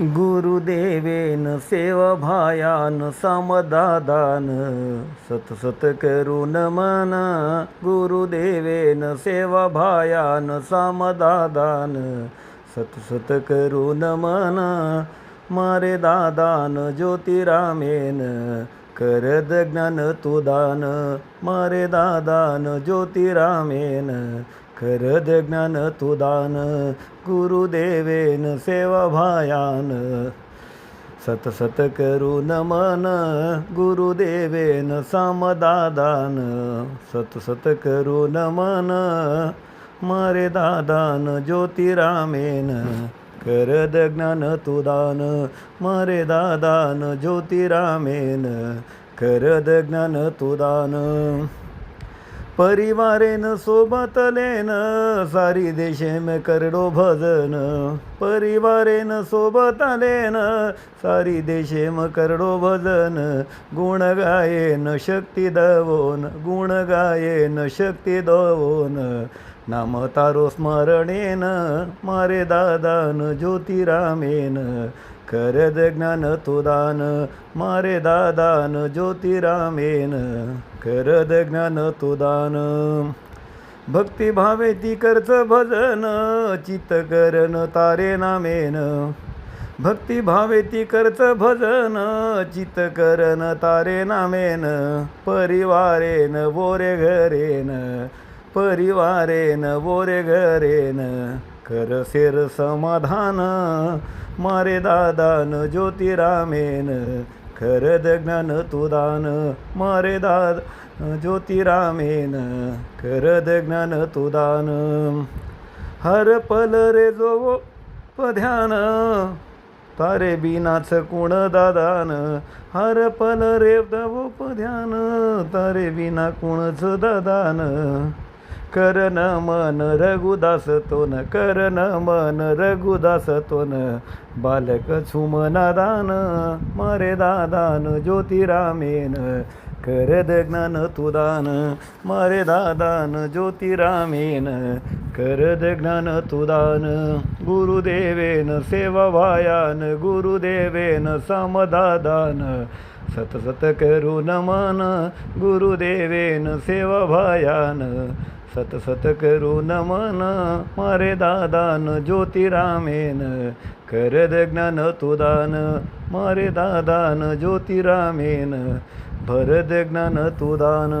गुरुदेवेन सेवाभायान समदादान सतसत करून मन गुरुदेवेन सेवभायान समदादान सतसत करून मन मारे दादान ज्योतिरामेन करद ज्ञान तुदान मारे दादान ज्योतिरामेन करद ज्ञान तुदान गुरुदेवेन सेवाभायान सतसत करून मन गुरुदेवेन समदादान. सतसत करून मन मारे दादान ज्योतिरामेन. करद ज्ञान तुदान मारे दादान ज्योतिरामेन. करद ज्ञान तुदान परिवारेन सोबतलेन सारी देशेम करडो भजन. परिवारेन सोबतलेन सारी सारी देशेम करडो भजन. गुण गायेन शक्ती दवोन गुण गायेन शक्ती दवोन. नाम तारो स्मरणेन मारे दादान ज्योतिरामेन करद ज्ञान तुदान मारे दादान ज्योतिरामेन करद ज्ञान तुदान भक्ती भावे ती करच भजन चित्त करण तारे नामेन. भक्ती भावे ती करच भजन चित्त करण तारे नामेन. परिवारेन बोरे घरेन. परिवारेन बोरे घरेन. करसेर समाधान मारे दादान ज्योतिरामेन. खरद ज्ञान तुदान मारे दाद ज्योतिरामेन. खरद ज्ञान तुदान हर पल रे जो पध्यान तारे बिनाच कुण दादान. हर पल रे दवो पध्यान तारे बिना कुणच दादान. करन मन रघुदास तोन करन मन रघुदास तोन. बालक छुमना दान मारे दादान ज्योतिरामेन. करद ज्ञान तुदान मारे दादान ज्योतिरामेन. करद ज्ञान तुदान गुरुदेवेन सेवाभायान गुरुदेवेन समदादान. सत करून नमान गुरुदेवेन सेवाभायान सत सत करून मन मारे दादान ज्योतिरामेन करद ज्ञान तुदान मारे दादान ज्योतिरामेन भरद ज्ञान तुदान